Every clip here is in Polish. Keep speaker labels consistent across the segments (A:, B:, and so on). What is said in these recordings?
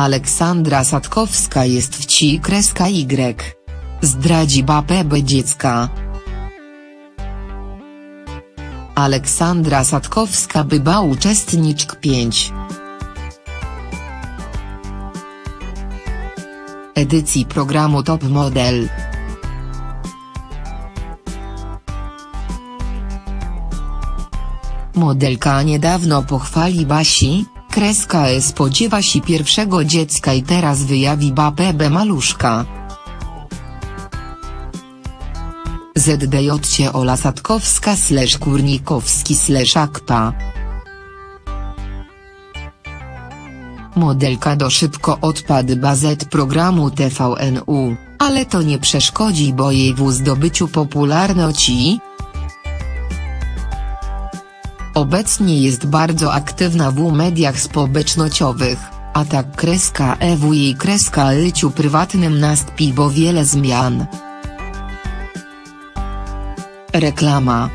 A: Aleksandra Satkowska jest wci kreska Y. Zdradzi babę dziecka. Aleksandra Satkowska była uczestniczk 5. Edycji programu Top Model. Modelka niedawno pochwali Basi, kreska E spodziewa się pierwszego dziecka i teraz wyjawi babę maluszka. ZDJ Ola Satkowska slash Kurnikowski slash Akpa. Modelka do szybko odpadła z programu TVNU, ale to nie przeszkodzi bo jej w zdobyciu popularności. Obecnie jest bardzo aktywna w mediach społecznościowych, a tak kreska E w jej kreska życiu prywatnym nastąpi bo wiele zmian. Reklama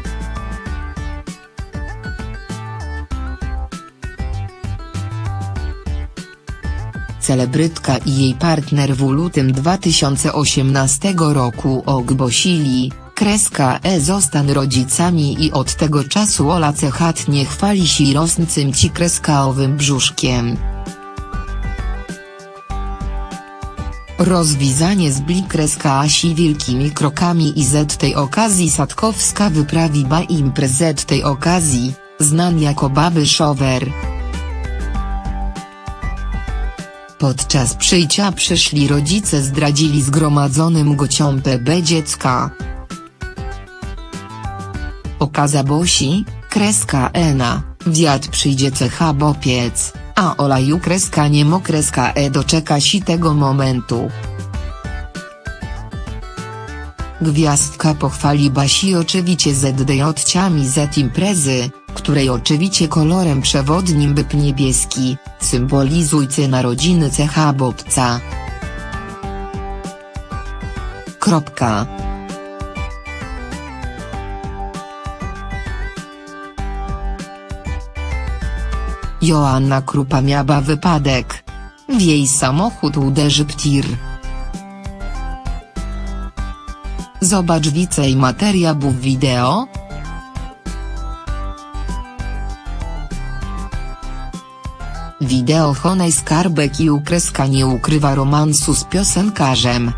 A: Celebrytka i jej partner w lutym 2018 roku ogłosili, kreska E zostaną rodzicami i od tego czasu Ola cechatnie chwali się rosnącym ci kreskałowym brzuszkiem. Rozwizanie z kreska Asi wielkimi krokami i z tej okazji Satkowska wyprawiła imprezę tej okazji, znan jako baby shower. Podczas przyjścia przyszli rodzice zdradzili zgromadzonym gociom PB dziecka. Okaza Bosi, kreska Ena, wiatr przyjdzie cecha bopiec, a olaju kreska niemo kreska E doczeka się tego momentu. Gwiazdka pochwali Basi oczywiście ZDJ-ciami z imprezy, której oczywiście kolorem przewodnim byp niebieski, symbolizujcy narodziny cecha bobca. Kropka. Joanna Krupa miała wypadek. W jej samochód uderzy ptir. Zobacz więcej materiałów wideo. Wideo Honej Skarbek i ukreska nie ukrywa romansu z piosenkarzem.